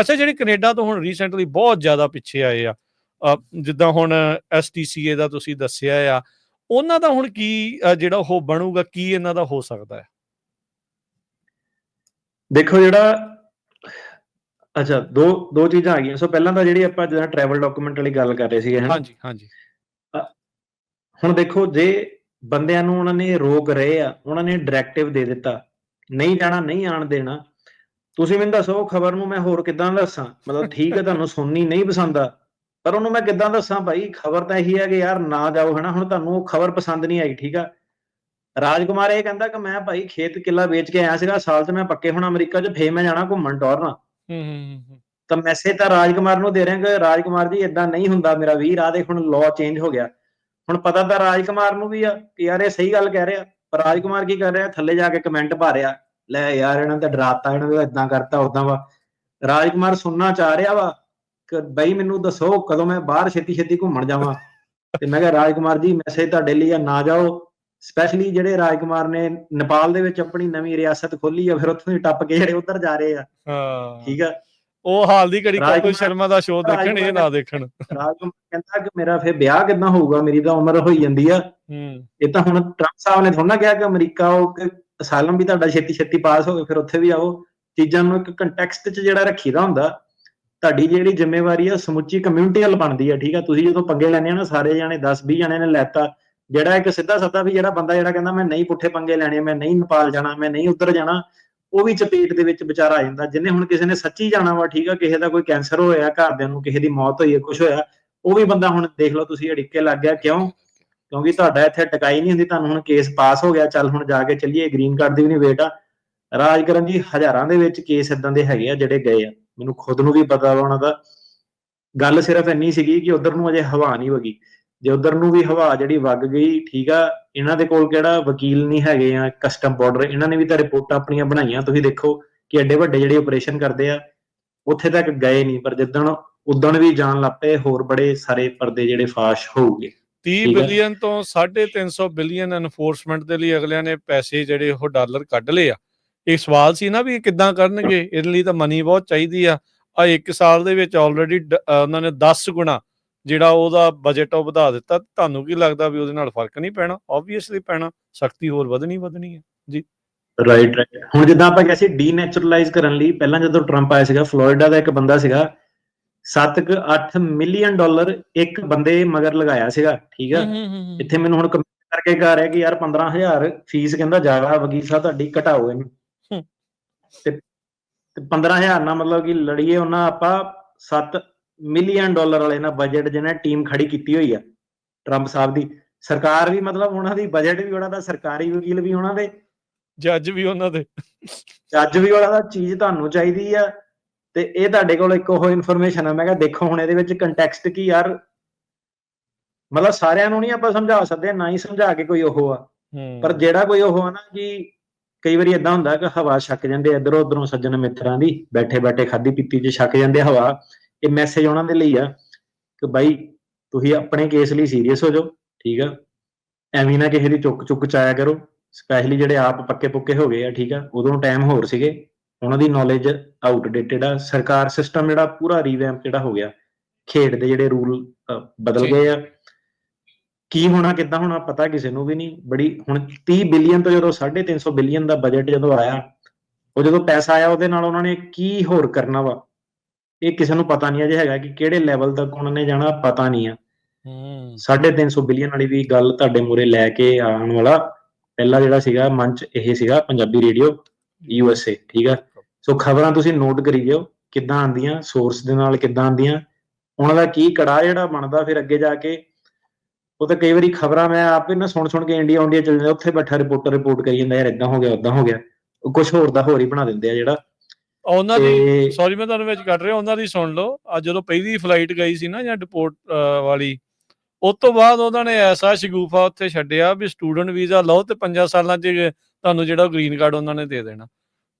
ਅੱਛਾ ਜਿਹੜੇ ਕੈਨੇਡਾ ਤੋਂ ਹੁਣ ਰੀਸੈਂਟਲੀ ਬਹੁਤ ਜ਼ਿਆਦਾ ਪਿੱਛੇ ਆਏ ਆ ਜਿੱਦਾਂ ਹੁਣ ਐਸਟੀਸੀਏ ਦਾ ਤੁਸੀਂ ਦੱਸਿਆ ਆ ਉਹਨਾਂ ਦਾ ਹੁਣ ਕੀ ਜਿਹੜਾ ਉਹ ਬਣੂਗਾ ਕੀ ਇਹਨਾਂ ਦਾ ਹੋ ਸਕਦਾ ਹੈ? ਦੇਖੋ ਜਿਹੜਾ ਅੱਛਾ ਦੋ ਦੋ ਚੀਜ਼ਾਂ ਆ ਗਈਆਂ ਸੋ ਪਹਿਲਾਂ ਤਾਂ ਜਿਹੜੀ ਆਪਾਂ ਜਿਹੜਾ ਟਰੈਵਲ ਡਾਕੂਮੈਂਟ ਵਾਲੀ ਗੱਲ ਕਰ ਰਹੇ ਸੀਗੇ ਹਾਂਜੀ ਹਾਂਜੀ। ਹੁਣ ਦੇਖੋ ਜੇ ਬੰਦਿਆਂ ਨੂੰ ਉਹਨਾਂ ਨੇ ਰੋਕ ਰਹੇ ਆ ਉਹਨਾਂ ਨੇ ਡਾਇਰੈਕਟਿਵ ਦੇ ਦਿੱਤਾ ਨਹੀਂ ਜਾਣਾ ਨਹੀਂ ਆਣ ਦੇਣਾ ਤੁਸੀਂ ਮੈਨੂੰ ਦੱਸੋ ਖਬਰ ਨੂੰ ਮੈਂ ਹੋਰ ਕਿੱਦਾਂ ਦੱਸਾਂ? ਮਤਲਬ ਠੀਕ ਹੈ ਤੁਹਾਨੂੰ ਸੁਣਨੀ ਨਹੀਂ ਪਸੰਦ ਆ ਪਰ ਉਹਨੂੰ ਮੈਂ ਕਿੱਦਾਂ ਦੱਸਾਂ ਭਾਈ? ਖਬਰ ਤਾਂ ਇਹੀ ਹੈ ਕਿ ਯਾਰ ਨਾ ਜਾਓ ਹਨਾ? ਹੁਣ ਤੁਹਾਨੂੰ ਉਹ ਖਬਰ ਪਸੰਦ ਨਹੀਂ ਆਈ ਠੀਕ ਆ? ਰਾਜਕੁਮਾਰ ਇਹ ਕਹਿੰਦਾ ਕਿ ਮੈਂ ਭਾਈ ਖੇਤ ਕਿੱਲਾ ਵੇਚ ਕੇ ਆਇਆ ਸੀਗਾ ਸਾਲ 'ਚ ਮੈਂ ਪੱਕੇ ਹੁਣ ਅਮਰੀਕਾ 'ਚ ਫੇਰ ਮੈਂ ਜਾਣਾ ਘੁੰਮਣ ਟੌਰਨ ਹੂੰ ਹੂੰ ਹੂੰ ਤਾਂ ਮੈਸੇਜ ਤਾਂ ਰਾਜਕੁਮਾਰ ਨੂੰ ਦੇ ਰਹੇ ਕਿ ਰਾਜਕੁਮਾਰ ਜੀ ਇਦਾਂ ਨਹੀਂ ਹੁੰਦਾ ਮੇਰਾ ਵੀਰ ਆ ਦੇਖ ਹੁਣ ਲਾਅ ਚੇਂਜ ਹੋ ਗਿਆ। ਹੁਣ ਪਤਾ ਤਾਂ ਰਾਜਕੁਮਾਰ ਨੂੰ ਵੀ ਆ ਕਿ ਯਾਰ ਇਹ ਸਹੀ ਗੱਲ ਕਹਿ ਰਿਹਾ ਪਰ ਰਾਜਕੁਮਾਰ ਕੀ ਕਰ ਰਿਹਾ ਥੱਲੇ ਜਾ ਕੇ ਕਮੈਂਟ ਪਾ ਰਿਹਾ। ਲੈ ਯਾਰ ਇਹਨਾਂ ਤਾਂ ਡਰਾਤਾ ਇਹਨਾਂ ਨੇ ਇਦਾਂ ਕਰਤਾ ਉਦਾਂ ਵਾ। ਰਾਜਕੁਮਾਰ ਸੁਣਨਾ ਚਾਹ ਰਿਹਾ ਵਾ ਕਿ ਬਈ ਮੈਨੂੰ ਦੱਸੋ ਕਦੋਂ ਮੈਂ ਬਾਹਰ ਛੇਤੀ ਛੇਤੀ ਘੁੰਮਣ ਜਾਵਾਂ। ਤੇ ਮੈਂ ਕਿਹਾ ਰਾਜਕੁਮਾਰ ਜੀ ਮੈਸੇਜ ਤੁਹਾਡੇ ਲਈ ਆ ਨਾ ਜਾਓ। ਸਪੈਸ਼ਲੀ ਜਿਹੜੇ ਰਾਜਕੁਮਾਰ ਨੇ ਨੇਪਾਲ ਦੇ ਵਿੱਚ ਆਪਣੀ ਨਵੀਂ ਰਿਆਸਤ ਖੋਲੀ ਆ ਫਿਰ ਉੱਥੋਂ ਹੀ ਟੱਪ ਕੇ ਜਿਹੜੇ ਉੱਧਰ ਜਾ ਰਹੇ ਆ। ਹਾਂ। ਠੀਕ ਆ? ਉਹ ਹਾਲ ਦੀ ਘੜੀ ਕਪਿਲ ਸ਼ਰਮਾ ਦਾ ਸ਼ੋਅ ਦੇਖਣ ਇਹ ਨਾ ਦੇਖਣ। ਰਾਜਕੁਮਾਰ ਕਹਿੰਦਾ ਕਿ ਮੇਰਾ ਫਿਰ ਵਿਆਹ ਕਿੱਦਾਂ ਹੋਊਗਾ ਮੇਰੀ ਤਾਂ ਉਮਰ ਹੋਈ ਜਾਂਦੀ ਆ। ਹੂੰ। ਇਹ ਤਾਂ ਹੁਣ ਟਰੰਪ ਸਾਹਿਬ ਨੇ ਥੋੜਾ ਕਿਹਾ ਕਿ ਅਮਰੀਕਾ ਉਹ ਅਸਾਲਮ ਵੀ ਤੁਹਾਡਾ ਛੇਤੀ ਛੇਤੀ ਪਾਸ ਹੋਵੇ ਫਿਰ ਉੱਥੇ ਵੀ ਆਓ। ਚੀਜ਼ਾਂ ਨੂੰ ਇੱਕ ਕੰਟੈਕਸਟ 'ਚ ਜਿਹੜਾ ਰੱਖੀਦਾ ਹੁੰਦਾ, ਤੁਹਾਡੀ ਜਿਹੜੀ ਜ਼ਿੰਮੇਵਾਰੀ ਆ ਸਮੁੱਚੀ ਕਮਿਊਨਿਟੀ ਹਲ ਬਣਦੀ ਆ, ਠੀਕ ਆ? ਤੁਸੀਂ ਜਦੋਂ ਪੰਗੇ ਲੈਣੇ ਆ ਨਾ, ਸਾਰੇ ਜਾਣੇ 10 20 ਜਾਣੇ ਨੇ ਲੈਤਾ, ਜਿਹੜਾ ਇੱਕ ਸਿੱਧਾ ਸੱਦਾ ਵੀ ਜਿਹੜਾ ਬੰਦਾ ਜਿਹੜਾ ਕਹਿੰਦਾ, ਮੈਂ ਨਹੀਂ ਪੁੱਠੇ ਪੰਗੇ ਲੈਣੇ, ਮੈਂ ਨਹੀਂ ਨੇਪਾਲ ਜਾਣਾ, ਮੈਂ ਨਹੀਂ ਉੱਧਰ ਜਾਣਾ, ਉਹ ਵੀ ਚਪੇਟ ਦੇ ਵਿੱਚ ਵਿਚਾਰਾ ਆ ਜਾਂਦਾ। ਜਿੰਨੇ ਹੁਣ ਕਿਸੇ ਨੇ ਸੱਚੀ ਜਾਣਾ ਵਾ, ਠੀਕ ਆ, ਕਿਸੇ ਦਾ ਕੋਈ ਕੈਂਸਰ ਹੋਇਆ, ਘਰਦਿਆਂ ਨੂੰ ਕਿਸੇ ਦੀ ਮੌਤ ਹੋਈ ਹੈ ਕੁਝ ਹੋਇਆ, ਉਹ ਵੀ ਬੰਦਾ ਹੁਣ ਦੇਖ ਲਓ, ਤੁਸੀਂ ਅੜਿੱਕੇ ਲੱਗ ਗਿਆ, ਕਿਉਂ? ਕਿਉਂਕਿ ਤੁਹਾਡਾ ਇੱਥੇ ਟਿਕਾਈ ਨਹੀਂ ਹੁੰਦੀ, ਤੁਹਾਨੂੰ ਹੁਣ ਕੇਸ ਪਾਸ ਹੋ ਗਿਆ, ਚੱਲ ਹੁਣ ਜਾ ਕੇ ਚੱਲੀਏ ਗ੍ਰੀਨ ਕਾਰਡ ਦੀ ਵੀ ਨਹੀਂ ਵੇਟ ਆ। ਰਾਜ ਕਰਨ ਜੀ, ਹਜ਼ਾਰਾਂ ਦੇ ਵਿੱਚ ਕੇਸ ਇਦਾਂ ਦੇ ਹੈਗੇ ਆ ਜਿਹੜੇ ਗਏ ਆ। ਮੈਨੂੰ ਖੁਦ ਨੂੰ ਵੀ ਪਤਾ ਵਾ ਉਹਨਾਂ ਦਾ। ਗੱਲ ਸਿਰਫ ਇੰਨੀ ਸੀਗੀ ਕਿ ਉਧਰ ਨੂੰ ਅਜੇ ਹਵਾ ਨਹੀਂ ਵਗੀ। ਜੇ ਉਧਰ ਨੂੰ ਵੀ ਹਵਾ ਜਿਹੜੀ ਵਗ ਗਈ, ਠੀਕ ਆ, ਇਹਨਾਂ ਦੇ ਕੋਲ ਕਿਹੜਾ ਵਕੀਲ ਨਹੀਂ ਹੈਗੇ ਆ ਕਸਟਮ ਬਾਰਡਰ ਇਹਨਾਂ ਨੇ ਵੀ ਤਾਂ ਰਿਪੋਰਟਾਂ ਆਪਣੀਆਂ ਬਣਾਈਆਂ, ਤੁਸੀਂ ਦੇਖੋ ਕਿ ਐਡੇ ਵੱਡੇ ਜਿਹੜੇ ਆਪਰੇਸ਼ਨ ਕਰਦੇ ਆ, ਉੱਥੇ ਤੱਕ ਗਏ ਨਹੀਂ, ਪਰ ਜਿੱਦਣ, ਉਦਣ ਵੀ ਜਾਣ ਲੱਪੇ ਹੋਰ ਬੜੇ ਸਾਰੇ ਪਰਦੇ ਜਿਹੜੇ ਫਾਸ਼ ਹੋਊਗੇ। 30 ਠੀਕ ਹੈ। ਬਿਲੀਅਨ ਤੋਂ 350 ਬਿਲੀਅਨ ਐਨਫੋਰਸਮੈਂਟ ਦੇ ਲਈ ਅਗਲਿਆਂ ਨੇ ਪੈਸੇ ਜਿਹੜੇ ਉਹ ਡਾਲਰ ਕੱਢ ਲਏ ਆ। ਇਹ ਸਵਾਲ ਸੀ ਨਾ ਵੀ ਇਹ ਕਿੱਦਾਂ ਕਰਨਗੇ? ਇਹਦੇ ਲਈ ਤਾਂ ਮਨੀ ਬਹੁਤ ਚਾਹੀਦੀ ਆ। ਆ ਇੱਕ ਸਾਲ ਦੇ ਵਿੱਚ ਆਲਰੇਡੀ ਉਹਨਾਂ ਨੇ 10 ਗੁਣਾ ਜਿਹੜਾ ਉਹਦਾ ਬਜਟ ਉਹ ਵਧਾ ਦਿੱਤਾ। ਤੁਹਾਨੂੰ ਕੀ ਲੱਗਦਾ ਵੀ ਉਹਦੇ ਨਾਲ ਫ਼ਰਕ ਨਹੀਂ ਪੈਣਾ? ਆਬਵੀਅਸਲੀ ਪੈਣਾ। ਸਖਤੀ ਹੋਰ ਵਧਣੀ ਵਧਣੀ ਹੈ ਰਾਈਟ ਰਾਈਟ ਹੁਣ ਜਿੱਦਾਂ ਆਪਾਂ ਕਿਹਾ ਸੀ ਡੀਨੇਚਰਲਾਈਜ਼ ਕਰਨ ਲਈ ਪਹਿਲਾਂ ਜਦੋਂ ਟਰੰਪ ਆਇਆ ਸੀਗਾ ਫਲੋਰੀਡਾ ਦਾ ਇੱਕ ਬੰਦਾ ਸੀਗਾ 7 ਕੁ 8 ਮਿਲੀਅਨ ਡਾਲਰ ਇੱਕ ਬੰਦੇ ਮਗਰ ਲਗਾਇਆ ਸੀਗਾ ਠੀਕ ਆ? ਇੱਥੇ ਮੈਨੂੰ ਹੁਣ ਕਮੈਂਟ ਕਰਕੇ ਕਹਿ ਰਿਹਾ ਕਿ ਯਾਰ 15000 ਫੀਸ ਕਹਿੰਦਾ ਜ਼ਿਆਦਾ ਵਕੀਲ ਸਾਹਿਬ ਤੁਹਾਡੀ ਘਟਾਓ ਇਹਨੂੰ। ਤੇ 15000 ਨਾਲ ਮਤਲਬ ਕਿ ਲੜੀਏ ਉਹਨਾਂ ਆਪਾਂ 7 ਮਿਲੀਅਨ ਡਾਲਰ ਵਾਲੇ ਨਾਲ ਬਜਟ ਜਿਹਨੇ ਟੀਮ ਖੜੀ ਕੀਤੀ ਹੋਈ ਆ ਟਰੰਪ ਸਾਹਿਬ ਦੀ। ਸਰਕਾਰ ਵੀ ਮਤਲਬ ਉਹਨਾਂ ਦੀ ਬਜਟ ਵੀ ਉਹਨਾਂ ਦਾ ਸਰਕਾਰੀ ਵਕੀਲ ਵੀ ਉਹਨਾਂ ਦੇ। ਜੱਜ ਵੀ ਉਹਨਾਂ ਦੇ। ਜੱਜ ਵੀ ਉਹਨਾਂ ਦਾ ਚੀਜ਼ ਤੁਹਾਨੂੰ ਚਾਹੀਦੀ ਆ। ਤੇ ਇਹ ਤੁਹਾਡੇ ਕੋਲ ਇੱਕ ਉਹ ਇਨਫੋਰਮੇਸ਼ਨ ਆ ਮੈਂ ਕਿਹਾ ਦੇਖੋ ਹੁਣ ਇਹਦੇ ਵਿੱਚ ਕੰਟੈਕਸਟ ਕੀ ਯਾਰ। ਮਤਲਬ ਸਾਰਿਆਂ ਨੂੰ ਨਹੀਂ ਆਪਾਂ ਸਮਝਾ ਸਕਦੇ ਨਾ ਹੀ ਸਮਝਾ ਕੇ ਕੋਈ ਉਹ ਆ। ਪਰ ਜਿਹੜਾ ਕੋਈ ਉਹ ਆ ਨਾ ਕਿ ਕਈ ਵਾਰੀ ਇਦਾਂ ਹੁੰਦਾ ਕਿ ਹਵਾ ਛੱਕ ਜਾਂਦੇ ਇਧਰੋਂ ਉਧਰੋਂ ਸੱਜਣ ਮਿੱਤਰਾਂ ਦੀ ਬੈਠੇ ਬੈਠੇ ਖਾਦੀ ਪੀਤੀ 'ਚ ਛੱਕ ਜਾਂਦੇ ਹਵਾ। ਇਹ ਮੈਸੇਜ ਉਹਨਾਂ ਦੇ ਲਈ ਆ ਕਿ ਬਾਈ ਤੁਸੀਂ ਆਪਣੇ ਕੇਸ ਲਈ ਸੀਰੀਅਸ ਹੋ ਜਾਓ ਠੀਕ ਆ। ਐਵੇਂ ਨਾ ਕਿਸੇ ਦੀ ਚੁੱਕ ਚੁੱਕ ਚਾਇਆ ਕਰੋ। ਸਪੈਸ਼ਲੀ ਜਿਹੜੇ ਆਪ ਪੱਕੇ ਪੁੱਕੇ ਹੋ ਗਏ ਆ ਠੀਕ ਆ। ਉਦੋਂ ਟਾਈਮ ਹੋਰ ਸੀਗੇ। ਉਹਨਾਂ ਦੀ ਨੌਲੇਜ ਆਊਟਡੇਟਡ ਆ। ਸਰਕਾਰ ਸਿਸਟਮ ਜਿਹੜਾ ਪੂਰਾ ਰੀਵੈਂਪ ਜਿਹੜਾ ਹੋ ਗਿਆ ਖੇਡ ਦੇ ਜਿਹੜੇ ਰੂਲ ਬਦਲ। ਗਏ ਆ। ਕੀ ਹੋਣਾ ਕਿੱਦਾਂ ਹੋਣਾ ਪਤਾ ਕਿਸੇ ਨੂੰ ਵੀ ਨਹੀਂ। ਬੜੀ ਹੁਣ 30 ਬਿਲੀਅਨ ਤੋਂ ਜਦੋਂ 350 ਬਿਲੀਅਨ ਦਾ ਬਜਟ ਜਦੋਂ ਆਇਆ ਉਹ ਜਦੋਂ ਪੈਸਾ ਆਇਆ ਉਹਦੇ ਨਾਲ ਉਹਨਾਂ ਨੇ ਕੀ ਹੋਰ ਕਰਨਾ ਵਾ? ਇਹ ਕਿਸੇ ਨੂੰ ਪਤਾ ਨਹੀਂ ਅਜੇ ਹੈਗਾ ਕਿ ਕਿਹੜੇ ਲੈਵਲ ਤੱਕ ਉਹਨਾਂ ਨੇ ਜਾਣਾ ਪਤਾ ਨਹੀਂ ਆ। ਹੂੰ। 350 ਬਿਲੀਅਨ ਵਾਲੀ ਵੀ ਗੱਲ ਤੁਹਾਡੇ ਮੂਰੇ ਲੈ ਕੇ ਆਉਣ ਵਾਲਾ। ਪਹਿਲਾ ਜਿਹੜਾ ਸੀਗਾ ਮੰਚ ਇਹ ਸੀਗਾ ਪੰਜਾਬੀ ਰੇਡੀਓ ਯੂਐਸਏ ਠੀਕ ਆ? ਸੋ ਖਬਰਾਂ ਤੁਸੀਂ ਨੋਟ ਕਰੀ ਜਾਓ ਕਿੱਦਾਂ ਆਂਦੀਆਂ ਸੋਰਸ ਦੇ ਨਾਲ ਕਿੱਦਾਂ ਆਂਦੀਆਂ ਉਹਨਾਂ ਦਾ ਕੀ ਕੜਾ ਜਿਹੜਾ ਬਣਦਾ ਫਿਰ ਅੱਗੇ ਜਾ ਕੇ ਉਹ ਤਾਂ ਕਈ ਵਾਰੀ ਖਬਰਾਂ ਮੈਂ ਆਪ ਨਾ ਸੁਣ ਸੁਣ ਕੇ ਇੰਡੀਆ ਇੰਡੀਆ ਚੱਲ ਜਾਂਦਾ ਉੱਥੇ ਬੈਠਾ ਰਿਪੋਰਟਰ ਰਿਪੋਰਟ ਕਰੀ ਜਾਂਦਾ ਯਾਰ ਇਦਾਂ ਹੋ ਗਿਆ ਉਦਾਂ ਹੋ ਗਿਆ ਕੁਝ ਹੋਰ ਦਾ ਹੋਰ ਹੀ ਬਣਾ ਦਿੰਦੇ ਆ ਜਿਹੜਾ। ਉਹਨਾਂ ਦੀ ਸੌਰੀ ਮੈਂ ਤੁਹਾਨੂੰ ਵਿੱਚ ਕੱਟ ਰਿਹਾ ਉਹਨਾਂ ਦੀ ਸੁਣ ਲਓ ਅੱਜ ਜਦੋਂ ਪਹਿਲੀ ਫਲਾਈਟ ਗਈ ਸੀ ਨਾ ਜਾਂ ਡਿਪੋਰਟ ਵਾਲੀ ਉਸ ਤੋਂ ਬਾਅਦ ਉਹਨਾਂ ਨੇ ਐਸਾ ਸ਼ਗੂਫਾ ਉੱਥੇ ਛੱਡਿਆ ਵੀ ਸਟੂਡੈਂਟ ਵੀਜ਼ਾ ਲਓ ਤੇ 5 ਸਾਲਾਂ 'ਚ ਤੁਹਾਨੂੰ ਜਿਹੜਾ ਗ੍ਰੀਨ ਕਾਰਡ ਉਹਨਾਂ ਨੇ ਦੇ ਦੇਣਾ।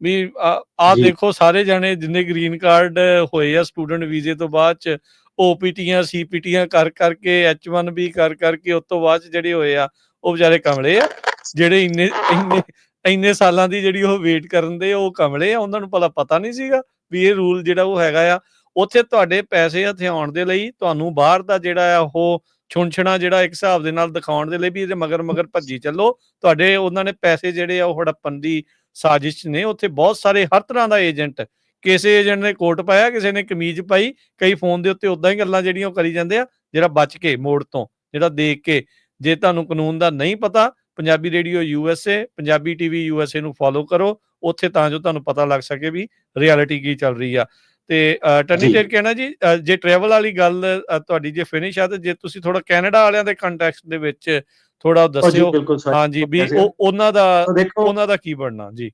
ਵੀ ਆ। ਦੇਖੋ ਸਾਰੇ ਜਾਣੇ ਜਿੰਨੇ ਗ੍ਰੀਨ ਕਾਰਡ ਹੋਏ ਆ ਸਟੂਡੈਂਟ ਵੀਜ਼ੇ ਤੋਂ ਬਾਅਦ 'ਚ ਓਪੀਟੀਆਂ ਸੀਪੀਟੀਆਂ ਕਰ ਕਰਕੇ H1 ਵੀ ਕਰ ਕਰਕੇ ਉਸ ਤੋਂ ਬਾਅਦ ਜਿਹੜੇ ਹੋਏ ਆ ਉਹ ਵਿਚਾਰੇ ਕਮਲੇ ਆ। ਜਿਹੜੇ ਇੰਨੇ ਇੰਨੇ ਇੰਨੇ ਸਾਲਾਂ ਦੀ ਜਿਹੜੀ ਉਹ ਵੇਟ ਕਰਨ ਦੇ ਉਹ ਕਮਲੇ ਆ। ਉਹਨਾਂ ਨੂੰ ਭਲਾ ਪਤਾ ਨਹੀਂ ਸੀਗਾ ਵੀ ਇਹ ਰੂਲ ਜਿਹੜਾ ਉਹ ਹੈਗਾ ਆ। ਉੱਥੇ ਤੁਹਾਡੇ ਪੈਸੇ ਹਥਿਆਉਣ ਦੇ ਲਈ ਤੁਹਾਨੂੰ ਬਾਹਰ ਦਾ ਜਿਹੜਾ ਆ ਉਹ ਛੁੰਛਣਾ ਜਿਹੜਾ ਇੱਕ ਹਿਸਾਬ ਦੇ ਨਾਲ ਦਿਖਾਉਣ ਦੇ ਲਈ ਵੀ ਇਹਦੇ ਮਗਰ ਮਗਰ ਭੱਜੀ ਚੱਲੋ। ਤੁਹਾਡੇ ਉਹਨਾਂ ਨੇ ਪੈਸੇ ਜਿਹੜੇ ਆ ਉਹ ਹੜੱਪਣ ਦੀ ਸਾਜ਼ਿਸ਼ ਨੇ। ਉੱਥੇ ਬਹੁਤ ਸਾਰੇ ਹਰ ਤਰ੍ਹਾਂ ਦਾ ਏਜੰਟ। ਕਿਸੇ ਏਜੰਟ ਨੇ ਕੋਟ ਪਾਇਆ ਕਿਸੇ ਨੇ ਕਮੀਜ਼ ਪਾਈ ਕਈ ਫੋਨ ਦੇ ਉੱਤੇ ਉਦਾਂ ਹੀ ਗੱਲਾਂ ਜਿਹੜੀਆਂ ਉਹ ਕਰੀ ਜਾਂਦੇ ਆ ਜਿਹੜਾ ਬਚ ਕੇ ਮੋੜ ਤੋਂ ਜਿਹੜਾ ਦੇਖ ਕੇ। ਜੇ ਤੁਹਾਨੂੰ ਕਾਨੂੰਨ ਦਾ ਨਹੀਂ ਪਤਾ Punjabi radio USA Punjabi TV USA ਨੂੰ ਫੋਲੋ ਕਰੋ। ਉੱਥੇ ਤਾਂ ਜੋ ਤੁਹਾਨੂੰ ਪਤਾ ਲੱਗ ਸਕੇ ਵੀ ਰਿਐਲਿਟੀ ਕੀ ਚੱਲ ਰਹੀ ਆ। ਤੇ ਜੀ। ਟੇਰ ਕਹਿਣਾ ਜੀ ਜੇ ਟਰੈਵਲ ਵਾਲੀ ਗੱਲ ਤੁਹਾਡੀ ਜੇ ਫਿਨਿਸ਼ ਆ ਤੇ ਜੇ ਤੁਸੀਂ ਥੋੜਾ ਕੈਨੇਡਾ ਵਾਲਿਆਂ ਦੇ ਕੰਟੈਕਸਟ ਦੇ ਵਿੱਚ ਥੋੜਾ ਦੱਸਿਓ। ਹਾਂਜੀ ਵੀ। ਉਹ ਉਹਨਾਂ ਦਾ ਉਹਨਾਂ ਦਾ ਕੀ ਬਣਨਾ ਜੀ?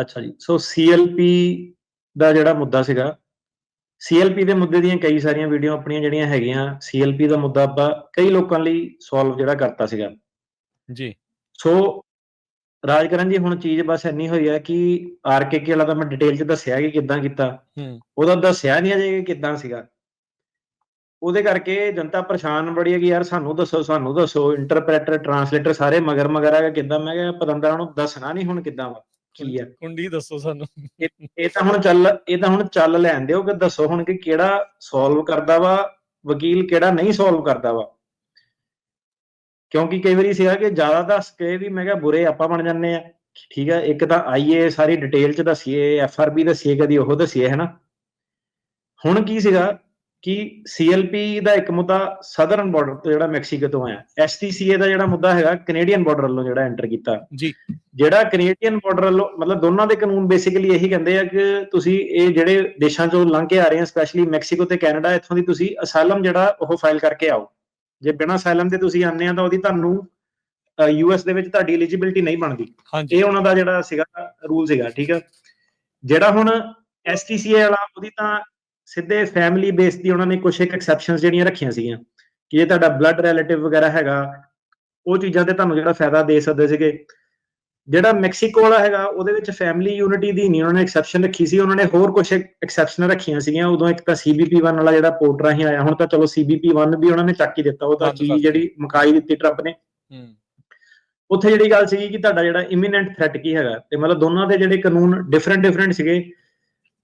ਅੱਛਾ ਜੀ ਸੋ ਸੀਐਲਪੀ ਦਾ ਜਿਹੜਾ ਮੁੱਦਾ ਸੀਗਾ ਸੀਐਲਪੀ ਦੇ ਮੁੱਦੇ ਦੀਆਂ ਕਈ ਸਾਰੀਆਂ ਵੀਡੀਓ ਆਪਣੀਆਂ ਜਿਹੜੀਆਂ ਹੈਗੀਆਂ ਸੀਐਲਪੀ ਦਾ ਮੁੱਦਾ ਆਪਾਂ ਕਈ ਲੋਕਾਂ ਲਈ ਸੋਲਵ ਜਿਹੜਾ ਕਰਤਾ ਸੀਗਾ। ਜੀ। ਸੋ ਰਾਜਕਰਨ ਜੀ ਹੁਣ ਚੀਜ਼ ਬਸ ਇੰਨੀ ਹੋਈ ਹੈ ਕਿ ਆਰਕੇਕੇ ਵਾਲਾ ਤਾਂ ਮੈਂ ਡਿਟੇਲ ਚ ਦੱਸਿਆ ਕਿ ਕਿੱਦਾਂ ਕੀਤਾ। ਹੂੰ। ਉਹਦਾ ਦੱਸਿਆ ਨਹੀਂ ਅਜੇ ਕਿ ਕਿੱਦਾਂ ਸੀਗਾ। ਉਹਦੇ ਕਰਕੇ ਜਨਤਾ ਪਰੇਸ਼ਾਨ ਬੜੀ ਹੈ ਕਿ ਯਾਰ ਸਾਨੂੰ ਦੱਸੋ ਸਾਨੂੰ ਦੱਸੋ ਇੰਟਰਪ੍ਰੈਟਰ ਟਰਾਂਸਲੇਟਰ ਸਾਰੇ ਮਗਰ ਮਗਰ ਆ ਕਿ ਕਿੱਦਾਂ? ਮੈਂ ਕਿਹਾ ਪਤੰਦਰਾਂ ਨੂੰ ਦੱਸਣਾ ਨਹੀਂ ਹੁਣ ਕਿੱਦਾਂ ਵਾ ਕੀ ਆ? ਕੁੰਡੀ ਦੱਸੋ ਸਾਨੂੰ। ਇਹ ਤਾਂ ਹੁਣ ਚੱਲ ਇਹ ਤਾਂ ਹੁਣ ਚੱਲ ਲੈਣ ਦਿਓ ਕਿ ਦੱਸੋ ਹੁਣ ਕਿ ਕਿਹੜਾ ਸੋਲਵ ਕਰਦਾ ਵਾ ਵਕੀਲ ਕਿਹੜਾ ਨਹੀਂ ਸੋਲਵ ਕਰਦਾ ਵਾ। ਕਿਉਂਕਿ ਕਈ ਵਾਰੀ ਸੀਗਾ ਕਿ ਜ਼ਿਆਦਾ ਦੱਸ ਕੇ ਵੀ ਮੈਂ ਕਿਹਾ ਬੁਰੇ ਆਪਾਂ ਬਣ ਜਾਂਦੇ ਆ। ਠੀਕ ਆ ਇੱਕ ਤਾਂ ਆਈਏ ਸਾਰੀ ਡਿਟੇਲ ਚ ਦੱਸੀਏ ਐਫਆਰਬੀ ਦੱਸੀਏ ਕਦੀ ਉਹ ਦੱਸੀਏ ਹੈਨਾ। ਹੁਣ ਕੀ ਸੀਗਾ ਕਿ ਸੀਐਲਪੀ ਦਾ ਇੱਕ ਮੁੱਦਾ ਸਦਰਨ ਬਾਰਡਰ ਤੋਂ ਜਿਹੜਾ ਮੈਕਸੀਕੋ ਤੋਂ ਆਇਆ। ਐਸਟੀਸੀਏ ਦਾ ਜਿਹੜਾ ਮੁੱਦਾ ਹੈਗਾ ਕੈਨੇਡੀਅਨ ਬਾਰਡਰ ਵੱਲੋਂ ਜਿਹੜਾ ਐਂਟਰ ਕੀਤਾ। ਜੀ। ਜਿਹੜਾ ਕੈਨੇਡੀਅਨ ਬਾਰਡਰ ਵੱਲੋਂ ਮਤਲਬ ਦੋਨਾਂ ਦੇ ਕਾਨੂੰਨ ਬੇਸਿਕਲੀ ਇਹੀ ਕਹਿੰਦੇ ਆ ਕਿ ਤੁਸੀਂ ਇਹ ਜਿਹੜੇ ਦੇਸ਼ਾਂ ਚੋਂ ਲੰਘ ਕੇ ਆ ਰਹੇ ਆ ਸਪੈਸ਼ਲੀ ਮੈਕਸੀਕੋ ਤੇ ਕੈਨੇਡਾ ਇੱਥੋਂ ਦੀ ਤੁਸੀਂ ਅਸਾਈਲਮ ਜਿਹੜਾ ਉਹ ਫਾਈਲ ਕਰਕੇ ਆਓ। ਜੇ ਬਿਨਾਂ ਅਸਾਈਲਮ ਦੇ ਤੁਸੀਂ ਆਉਂਦੇ ਆ ਤਾਂ ਉਹਦੀ ਤੁਹਾਨੂੰ ਯੂਐਸ ਦੇ ਵਿੱਚ ਤੁਹਾਡੀ ਐਲੀਜੀਬਿਲਟੀ ਨਹੀਂ ਬਣਦੀ। ਇਹ ਉਹਨਾਂ ਦਾ ਜਿਹੜਾ ਸੀਗਾ ਰੂਲ ਸੀਗਾ ਠੀਕ ਹੈ ਜਿਹੜਾ ਹੁਣ ਐਸਟੀਸੀਏ ਵਾਲਾ ਉਹਦੀ ਤਾਂ ਸਿੱਧੇ ਫੈਮਿਲੀ ਬੇਸ ਦੀ ਉਹਨਾਂ ਨੇ ਕੁਝ ਇੱਕ ਐਕਸੈਪਸ਼ਨਸ ਜਿਹੜੀਆਂ ਰੱਖੀਆਂ ਸੀਗੀਆਂ ਕਿ ਜੇ ਤੁਹਾਡਾ ਬਲੱਡ ਰਿਲੇਟਿਵ ਵਗੈਰਾ ਹੈਗਾ ਉਹ ਚੀਜ਼ਾਂ ਤੇ ਤੁਹਾਨੂੰ ਜਿਹੜਾ ਫਾਇਦਾ ਦੇ ਸਕਦੇ ਸੀਗੇ। ਜਿਹੜਾ ਮੈਕਸੀਕੋ ਵਾਲਾ ਹੈਗਾ ਉਹਦੇ ਵਿੱਚ ਫੈਮਿਲੀ ਯੂਨਿਟੀ ਦੀ ਨਹੀਂ ਉਹਨਾਂ ਨੇ ਐਕਸੈਪਸ਼ਨ ਰੱਖੀ ਸੀ ਉਹਨਾਂ ਨੇ ਹੋਰ ਕੁਝ ਐਕਸੈਪਸ਼ਨ ਰੱਖੀਆਂ ਸੀਗੀਆਂ ਉਦੋਂ ਇੱਕ ਤਾਂ CBP1 ਵਾਲਾ ਜਿਹੜਾ ਪੋਰਟ ਰਾਹੀਂ ਆਇਆ ਹੁਣ ਤਾਂ ਚਲੋ CBP1 ਵੀ ਉਹਨਾਂ ਨੇ ਚੱਕ ਹੀ ਦਿੱਤਾ ਉਹ ਤਾਂ ਚੀਜ਼। ਜਿਹੜੀ ਮੁਕਾਈ ਦਿੱਤੀ ਟਰੰਪ ਨੇ। ਉੱਥੇ ਜਿਹੜੀ ਗੱਲ ਸੀਗੀ ਕਿ ਤੁਹਾਡਾ ਜਿਹੜਾ ਇਮੀਨੈਂਟ ਥ੍ਰੈਟ ਕੀ ਹੈਗਾ ਤੇ ਮਤਲਬ ਦੋਨਾਂ ਦੇ ਜਿਹੜੇ ਕਾਨੂੰਨ ਡਿਫਰੈਂਟ ਡਿਫਰੈਂਟ ਸੀਗੇ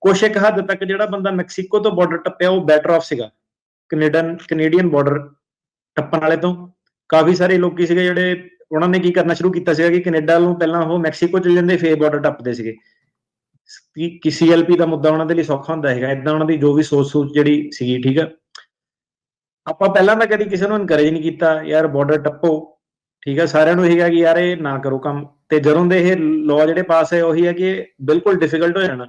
ਕੁਛ ਇੱਕ ਹੱਦ ਤੱਕ ਜਿਹੜਾ ਬੰਦਾ ਮੈਕਸੀਕੋ ਤੋਂ ਬਾਰਡਰ ਟੱਪਿਆ, ਉਹ ਬੈਟਰ ਆਫ ਸੀਗਾ। ਕੈਨੇਡੀਅਨ ਕੈਨੇਡੀਅਨ ਬਾਰਡਰ ਟੱਪਣ ਵਾਲੇ ਤੋਂ। ਕਾਫੀ ਸਾਰੇ ਲੋਕੀ ਸੀਗੇ ਜਿਹੜੇ ਉਹਨਾਂ ਨੇ ਕੀ ਕਰਨਾ ਸ਼ੁਰੂ ਕੀਤਾ ਸੀਗਾ ਕਿ ਕੈਨੇਡਾ ਨੂੰ ਪਹਿਲਾਂ ਉਹ ਮੈਕਸੀਕੋ ਚਲੇ ਜਾਂਦੇ, ਫੇਰ ਬਾਰਡਰ ਟੱਪਦੇ ਸੀਗੇ। ਕਿ ਕਿ ਸੀਐਲਪੀ ਦਾ ਮੁੱਦਾ ਉਹਨਾਂ ਦੇ ਲਈ ਸੌਖਾ ਹੁੰਦਾ ਹੈਗਾ। ਇਦਾਂ ਉਹਨਾਂ ਦੀ ਜੋ ਵੀ ਸੋਚ ਸੋਚ ਜਿਹੜੀ ਸੀਗੀ, ਠੀਕ ਆ। ਆਪਾਂ ਪਹਿਲਾਂ ਤਾਂ ਕਦੀ ਕਿਸੇ ਨੂੰ ਇਨਕਰੇਜ ਨਹੀਂ ਕੀਤਾ, ਯਾਰ ਬਾਰਡਰ ਟੱਪੋ, ਠੀਕ ਆ। ਸਾਰਿਆਂ ਨੂੰ ਇਹ ਹੈ ਕਿ ਯਾਰ ਇਹ ਨਾ ਕਰੋ ਕੰਮ। ਤੇ ਜਦੋਂ ਦੇ ਇਹ ਲਾਅ ਜਿਹੜੇ ਪਾਸ ਹੋਏ, ਉਹੀ ਹੈ ਕਿ ਇਹ ਬਿਲਕੁਲ ਡਿਫਿਕਲਟ ਹੋ ਜਾਣਾ।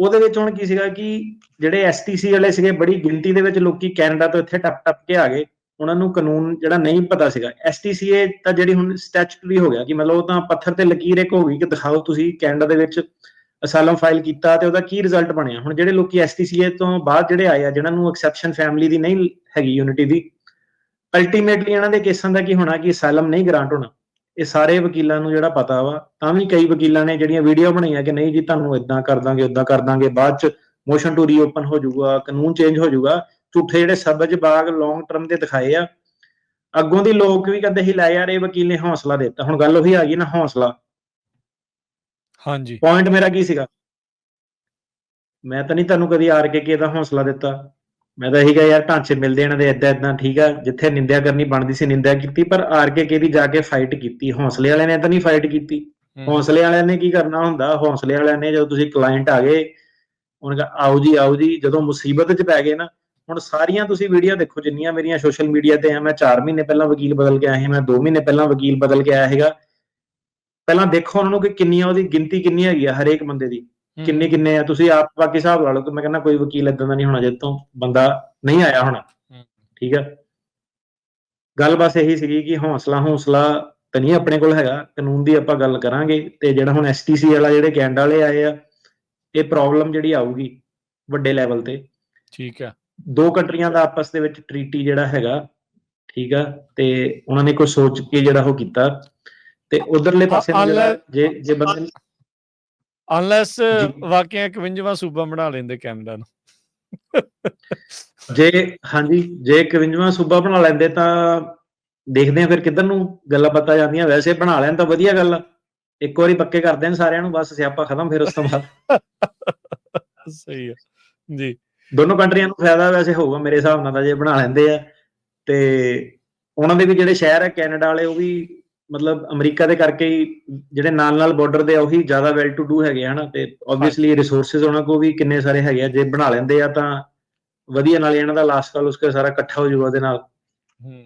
ਉਹਦੇ ਵਿੱਚ ਹੁਣ ਕੀ ਸੀਗਾ ਕਿ ਜਿਹੜੇ ਐਸਟੀਸੀ ਵਾਲੇ ਸੀਗੇ, ਬੜੀ ਗਿਣਤੀ ਦੇ ਵਿੱਚ ਲੋਕੀ ਕੈਨੇਡਾ ਤੋਂ ਇੱਥੇ ਟੱਪ ਟੱਪ ਕੇ ਆ ਗਏ। ਉਹਨਾਂ ਨੂੰ ਕਾਨੂੰਨ ਜਿਹੜਾ ਨਹੀਂ ਪਤਾ ਸੀਗਾ। ਐਸਟੀਸੀਏ ਤਾਂ ਜਿਹੜੀ ਹੁਣ ਸਟੈਚੂਟਰੀ ਹੋ ਗਿਆ ਕਿ ਮਤਲਬ ਉਹ ਤਾਂ ਪੱਥਰ ਤੇ ਲਕੀਰ ਇੱਕ ਹੋ ਗਈ ਕਿ ਦਿਖਾਓ ਤੁਸੀਂ ਕੈਨੇਡਾ ਦੇ ਵਿੱਚ ਅਸਾਲਮ ਫਾਈਲ ਕੀਤਾ ਤੇ ਉਹਦਾ ਕੀ ਰਿਜ਼ਲਟ ਬਣਿਆ। ਹੁਣ ਜਿਹੜੇ ਲੋਕੀ ਐਸਟੀਸੀਏ ਤੋਂ ਬਾਅਦ ਜਿਹੜੇ ਆਏ ਆ, ਜਿਨ੍ਹਾਂ ਨੂੰ ਐਕਸੈਪਸ਼ਨ ਫੈਮਿਲੀ ਦੀ ਨਹੀਂ ਹੈਗੀ ਯੂਨਿਟੀ ਦੀ ਅਲਟੀਮੇਟਲੀ ਇਹਨਾਂ ਦੇ ਕੇਸਾਂ ਦਾ ਕੀ ਹੋਣਾ ਕਿ ਅਸਾਲਮ ਨਹੀਂ ਗ੍ਰਾਂਟ ਹੋਣਾ। ਇਹ ਸਾਰੇ ਵਕੀਲਾਂ ਨੂੰ ਜਿਹੜਾ ਪਤਾ ਵਾ ਤਾਂ ਵੀ ਕਈ ਵਕੀਲਾਂ ਨੇ ਜਿਹੜੀਆਂ ਵੀਡੀਓ ਬਣਾਈਆਂ ਕਿ ਨਹੀਂ ਜੀ ਤੁਹਾਨੂੰ ਇਦਾਂ ਕਰ ਦਾਂਗੇ ਉਦਾਂ ਕਰ ਦਾਂਗੇ ਬਾਅਦ ਚ ਮੋਸ਼ਨ ਟੂ ਰੀਓਪਨ ਹੋ ਜਾਊਗਾ ਕਾਨੂੰਨ ਚੇਂਜ ਹੋ ਜਾਊਗਾ ਝੂਠੇ ਜਿਹੜੇ ਸਬਜ ਬਾਗ ਲੌਂਗ ਟਰਮ ਦੇ ਦਿਖਾਏ ਆ। ਅੱਗੋਂ ਦੀ ਲੋਕ ਵੀ ਕਹਿੰਦੇ ਸੀ ਲੈ ਯਾਰ ਇਹ ਵਕੀਲ ਨੇ ਹੌਸਲਾ ਦਿੱਤਾ। ਹੁਣ ਗੱਲ ਉਹੀ ਆ ਗਈ ਨਾ ਹੌਸਲਾ। ਹਾਂਜੀ। ਪੁਆਇੰਟ ਮੇਰਾ ਕੀ ਸੀਗਾ? ਮੈਂ ਤਾਂ ਨਹੀਂ ਤੁਹਾਨੂੰ ਕਦੀ ਆਰ ਕੇ ਕੇ ਦਾ ਹੌਸਲਾ ਦਿੱਤਾ। ਮੈਂ ਤਾਂ ਇਹੀ ਕਿਹਾ ਯਾਰ ਢਾਂਚੇ ਮਿਲਦੇ ਇਹਨਾਂ ਦੇ ਏਦਾਂ ਏਦਾਂ ਠੀਕ ਆ। ਜਿੱਥੇ ਨਿੰਦਿਆ ਕਰਨੀ ਬਣਦੀ ਸੀ ਨਿੰਦਿਆ ਕੀਤੀ ਪਰ ਆਰ ਕੇ ਕੇ ਦੀ ਜਾ ਕੇ ਫਾਈਟ ਕੀਤੀ। ਹੌਸਲੇ ਵਾਲਿਆਂ ਨੇ ਤਾਂ ਨਹੀਂ ਫਾਈਟ ਕੀਤੀ। ਹੂੰ, ਹੌਸਲੇ ਵਾਲਿਆਂ ਨੇ ਕੀ ਕਰਨਾ ਹੁੰਦਾ? ਹੌਸਲੇ ਵਾਲਿਆਂ ਨੇ ਜਦੋਂ ਤੁਸੀਂ ਕਲਾਇੰਟ ਆ ਗਏ ਉਹਨਾਂ ਕਹਾ ਆਓ ਜੀ ਆਓ ਜੀ। ਜਦੋਂ ਮੁਸੀਬਤ 'ਚ ਪੈ ਗਏ ਨਾ ਹੁਣ ਸਾਰੀਆਂ ਤੁਸੀਂ ਵੀਡੀਓ ਦੇਖੋ ਜਿੰਨੀਆਂ ਮੇਰੀਆਂ ਸੋਸ਼ਲ ਮੀਡੀਆ ਤੇ ਆ ਮੈਂ 4 ਮਹੀਨੇ ਪਹਿਲਾਂ ਵਕੀਲ ਬਦਲ ਕੇ ਆਇਆ ਸੀ ਮੈਂ 2 ਮਹੀਨੇ ਪਹਿਲਾਂ ਵਕੀਲ ਬਦਲ ਕੇ ਆਇਆ ਹੈਗਾ ਪਹਿਲਾਂ ਦੇਖੋ ਉਹਨਾਂ ਨੂੰ ਕਿ ਕਿੰਨੀਆਂ ਉਹਦੀ ਗਿਣਤੀ ਕਿੰਨੀ ਹੈਗੀ ਆ ਹਰੇਕ ਬੰਦੇ ਦੀ। ਹੂੰ, ਕਿੰਨੇ ਕਿੰਨੇ ਆ? ਤੁਸੀਂ ਆਪ ਬਾਕੀ ਹਿਸਾਬ ਲਾ ਲਓ ਕਿ ਮੈਂ ਕਹਿੰਦਾ ਕੋਈ ਵਕੀਲ ਇਦਾਂ ਦਾ ਨਹੀਂ ਹੋਣਾ ਜਿੱਤ ਤੋਂ ਬੰਦਾ ਨਹੀਂ ਆਇਆ ਹੋਣਾ। ਠੀਕ ਆ? ਗੱਲ ਬਸ ਇਹੀ ਸੀਗੀ ਕਿ ਹੌਸਲਾ ਹੌਸਲਾ ਤਾਂ ਨਹੀਂ ਆਪਣੇ ਕੋਲ ਹੈਗਾ। ਕਾਨੂੰਨ ਦੀ ਆਪਾਂ ਗੱਲ ਕਰਾਂਗੇ ਤੇ ਜਿਹੜਾ ਹੁਣ ਐਸਟੀਸੀ ਵਾਲਾ ਜਿਹੜੇ ਕੈਨੇਡਾ ਵਾਲੇ ਆਏ ਆ ਇਹ ਪ੍ਰੋਬਲਮ ਜਿਹੜੀ ਆਊਗੀ ਵੱਡੇ ਲੈਵਲ ਤੇ। ਠੀਕ ਹੈ ਦੋ ਕੰਟਰੀਆਂ ਦਾ ਆਪਸ ਦੇ ਵਿੱਚ ਟ੍ਰੀਟੀ ਜਿਹੜਾ ਹੈਗਾ ਠੀਕ ਆ? ਤੇ ਉਹਨਾਂ ਨੇ ਕੁਝ ਸੋਚ ਕੇ ਜਿਹੜਾ ਉਹ ਕੀਤਾ। ਤੇ ਉਧਰਲੇ ਪਾਸੇ ਜਿਹੜਾ ਜੇ ਜੇ ਬੰਦੇ ਅਨਲੈਸ ਜੀ। ਵਾਕਿਆ 51ਵਾਂ ਸੂਬਾ ਬਣਾ ਲੈਂਦੇ ਕੈਨੇਡਾ ਨੂੰ। ਜੇ ਹਾਂਜੀ ਜੇ 51ਵਾਂ ਸੂਬਾ ਬਣਾ ਲੈਂਦੇ ਤਾਂ ਦੇਖਦੇ ਆ ਫਿਰ ਕਿੱਧਰ ਨੂੰ ਗੱਲਾਂ ਪਤਾ ਜਾਂਦੀਆਂ। ਵੈਸੇ ਬਣਾ ਲੈਣ ਤਾਂ ਵਧੀਆ ਗੱਲ ਆ। ਇੱਕ ਵਾਰੀ ਪੱਕੇ ਕਰ ਦੇਣ ਸਾਰਿਆਂ ਨੂੰ ਬਸ ਸਿਆਪਾ ਖਤਮ ਫਿਰ ਉਸ ਤੋਂ ਬਾਅਦ। ਸਹੀ ਹੈ ਜੀ। ਦੋਨੋਂ ਕੰਟਰੀਆਂ ਨੂੰ ਫਾਇਦਾ ਵੈਸੇ ਹੋਊਗਾ ਮੇਰੇ ਹਿਸਾਬ ਨਾਲ ਤਾਂ ਜੇ ਬਣਾ ਲੈਂਦੇ ਆ। ਤੇ ਉਹਨਾਂ ਦੇ ਵੀ ਜਿਹੜੇ ਸ਼ਹਿਰ ਹੈ ਕੈਨੇਡਾ ਵਾਲੇ ਉਹ ਵੀ ਮਤਲਬ ਅਮਰੀਕਾ ਦੇ ਕਰਕੇ ਹੀ ਜਿਹੜੇ ਨਾਲ ਨਾਲ ਬਾਰਡਰ ਦੇ ਆ ਉਹੀ ਜ਼ਿਆਦਾ ਵੈਲ ਟੂ ਡੂ ਹੈਗੇ ਆ ਹਨਾ? ਤੇ ਆਬਵੀਅਸਲੀ ਰਿਸੋਰਸਸ ਉਹਨਾਂ ਕੋਲ ਵੀ ਕਿੰਨੇ ਸਾਰੇ ਹੈਗੇ ਆ ਜੇ ਬਣਾ ਲੈਂਦੇ ਆ ਤਾਂ ਵਧੀਆ ਨਾਲ ਇਹਨਾਂ ਦਾ ਲਾਸਟ ਕਾਲ ਉਸਕੇ ਸਾਰਾ ਇਕੱਠਾ ਹੋ ਜਾਊਗਾ ਉਹਦੇ ਨਾਲ। ਹੂੰ।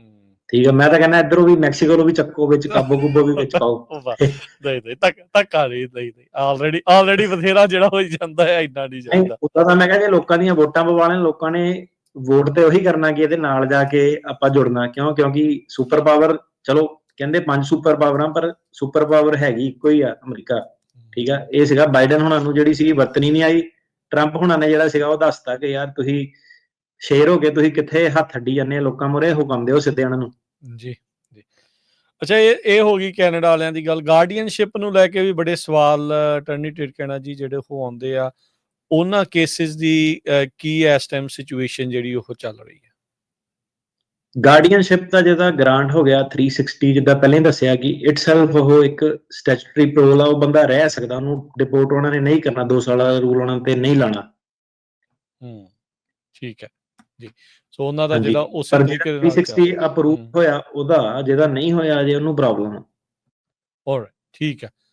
ਠੀਕ ਹੈ ਮੈਂ ਤਾਂ ਕਹਿੰਦਾ ਇਧਰੋਂ ਵੀ ਮੈਕਸੀਕੋ ਨੂੰ ਵੀ ਚੱਕੋ ਵਿੱਚ ਕਾਬੋ ਕੁਬੋ ਵੀ ਵਿੱਚ ਪਾਓ। ਨਹੀਂ ਨਹੀਂ ਤੱਕ ਧੱਕਾ ਨਹੀਂ ਨਹੀਂ ਨਹੀਂ। ਆਲਰੇਡੀ ਆਲਰੇਡੀ ਬਥੇਰਾ ਜਿਹੜਾ ਹੋਈ ਜਾਂਦਾ ਹੈ ਇੰਨਾ ਨਹੀਂ ਜਾਂਦਾ। ਉਦਾਂ ਤਾਂ ਮੈਂ ਕਹਿੰਦਾ ਲੋਕਾਂ ਦੀਆਂ ਵੋਟਾਂ ਪਵਾ ਲੈਣ ਲੋਕਾਂ ਨੇ ਵੋਟ ਤੇ ਉਹੀ ਕਰਨਾ ਕਿ ਇਹਦੇ ਨਾਲ ਜਾ ਕੇ ਆਪਾਂ ਜੁੜਨਾ। ਕਿਉਂ? ਕਿਉਂਕਿ ਸੁਪਰ ਪਾਵਰ ਚਲੋ ਕਹਿੰਦੇ ਪੰਜ ਸੁਪਰ ਪਾਵਰਾਂ ਪਰ ਸੁਪਰ ਪਾਵਰ ਹੈਗੀ ਇੱਕੋ ਹੀ ਆ ਅਮਰੀਕਾ। ਠੀਕ ਆ? ਇਹ ਸੀਗਾ ਬਾਈਡਨ ਹੁਣਾਂ ਨੂੰ ਜਿਹੜੀ ਸੀ ਵਰਤਣੀ ਨਹੀਂ ਆਈ। ਟਰੰਪ ਹੁਣਾਂ ਨੇ ਜਿਹੜਾ ਸੀਗਾ ਉਹ ਦੱਸਤਾ ਕਿ ਯਾਰ ਤੁਸੀਂ ਸ਼ੇਰ ਹੋ ਕੇ ਤੁਸੀਂ ਕਿੱਥੇ ਹੱਥ ਅੱਡੀ ਜਾਂਦੇ ਆ ਲੋਕਾਂ ਮੁਰੇ ਹੁਕਮ ਦਿਓ ਸਿੱਧੇ ਉਹਨਾਂ ਨੂੰ। ਜੀ ਜੀ। ਅੱਛਾ ਇਹ ਇਹ ਹੋ ਗਈ ਕੈਨੇਡਾ ਵਾਲਿਆਂ ਦੀ ਗੱਲ। ਗਾਰਡੀਅਨਸ਼ਿਪ ਨੂੰ ਲੈ ਕੇ ਵੀ ਬੜੇ ਸਵਾਲ ਟਰਨੀ ਟਿਰਕਣਾ ਜੀ ਜਿਹੜੇ ਉਹ ਆਉਂਦੇ ਆ। ਉਹਨਾਂ ਕੇਸਿਸ ਦੀ ਅਹ, ਕੀ ਇਸ ਟਾਈਮ ਸਿਚੁਏਸ਼ਨ ਜਿਹੜੀ ਉਹ ਚੱਲ ਰਹੀ ਹੈ? ਗਾਰਡੀਅਨਸ਼ਿਪ ਦਾ ਜਿਹਦਾ ਗ੍ਰਾਂਟ ਹੋ ਗਿਆ 360 ਜਿੱਦਾਂ ਪਹਿਲਾਂ ਹੀ ਦੱਸਿਆ ਕਿ ਇਟਸੈਲਫ ਉਹ ਇੱਕ ਸਟੈਚੂਟਰੀ ਪ੍ਰੋਲ ਆ ਉਹ ਬੰਦਾ ਰਹਿ ਸਕਦਾ ਉਹਨੂੰ ਡਿਪੋਰਟ ਉਹਨਾਂ ਨੇ ਨਹੀਂ ਕਰਨਾ 2 ਸਾਲਾਂ ਦਾ ਰੂਲ ਉਹਨਾਂ ਤੇ ਨਹੀਂ ਲਾਣਾ ਹੂੰ ਠੀਕ ਹੈ ਜੀ। ਸੋ ਉਹਨਾਂ ਦਾ ਜਿਹੜਾ ਉਸ ਤਰੀਕੇ ਦੇ ਨਾਲ 360 ਅਪਰੂਵ। ਹੋਇਆ ਉਹਦਾ ਜਿਹਦਾ ਨਹੀਂ ਹੋਇਆ ਜੇ ਉਹਨੂੰ ਪ੍ਰੋਬਲਮ ਆਲਰਾਈਟ ਠੀਕ ਹੈ।